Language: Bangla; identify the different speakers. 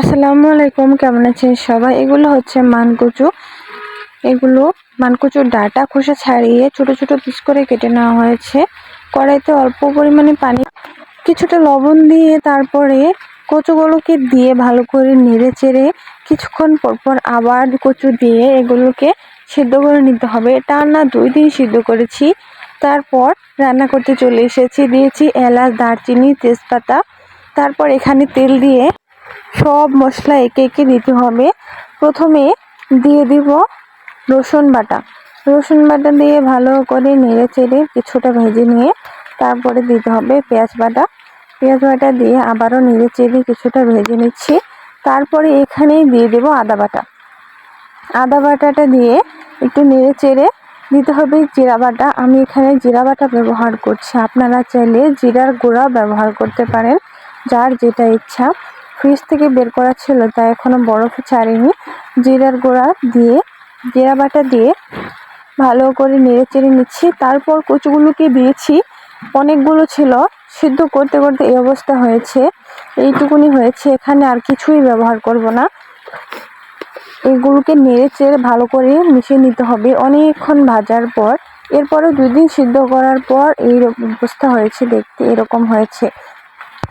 Speaker 1: আসসালামু আলাইকুম, কেমন আছেন সবাই? এগুলো হচ্ছে মানকুচু। এগুলো মানকুচুর ডাটা খোসা ছাড়িয়ে ছোট ছোট পিস করে কেটে নেওয়া হয়েছে। কড়াইতে অল্প পরিমাণে পানি, কিছুটা লবণ দিয়ে তারপরে কচুগুলোকে দিয়ে ভালো করে নেড়ে চেড়ে কিছুক্ষণ পর পর আবার কচু দিয়ে এগুলোকে সিদ্ধ করে নিতে হবে। টানা দুই দিন সিদ্ধ করেছি। তারপর রান্না করতে চলে এসেছি। দিয়েছি এলাচ, দারচিনি, তেজপাতা। তারপর এখানে তেল দিয়ে সব মশলা একে একে দিতে হবে। প্রথমে দিয়ে দিব রসুন বাটা। রসুন বাটা দিয়ে ভালো করে নেড়ে চেড়ে কিছুটা ভেজে নিয়ে তারপরে দিতে হবে পেঁয়াজ বাটা। পেঁয়াজ বাটা দিয়ে আবারও নেড়ে চেড়ে কিছুটা ভেজে নিচ্ছি। তারপরে এখানেই দিয়ে দেব আদা বাটা। আদা বাটাটা দিয়ে একটু নেড়ে চেড়ে দিতে হবে জিরা বাটা। আমি এখানে জিরা বাটা ব্যবহার করছি। আপনারা চাইলে জিরার গুঁড়া ব্যবহার করতে পারেন, যার যেটা ইচ্ছা। ফ্রিজ থেকে বের করা ছিল তাই এখনও বরফ ছাড়েনি। জিরার গোড়া দিয়ে, জিরা বাটা দিয়ে ভালো করে নেড়ে চেড়ে নিচ্ছি। তারপর কচুগুলোকে দিয়েছি। অনেকগুলো ছিল, সিদ্ধ করতে করতে এই অবস্থা হয়েছে। এইটুকুনি হয়েছে, এখানে আর কিছুই ব্যবহার করব না। এগুলোকে নেড়ে চেড়ে ভালো করে মিশিয়ে নিতে হবে। অনেকক্ষণ ভাজার পর এরপরে দুই দিন সিদ্ধ করার পর এই অবস্থা হয়েছে, দেখতে এরকম হয়েছে।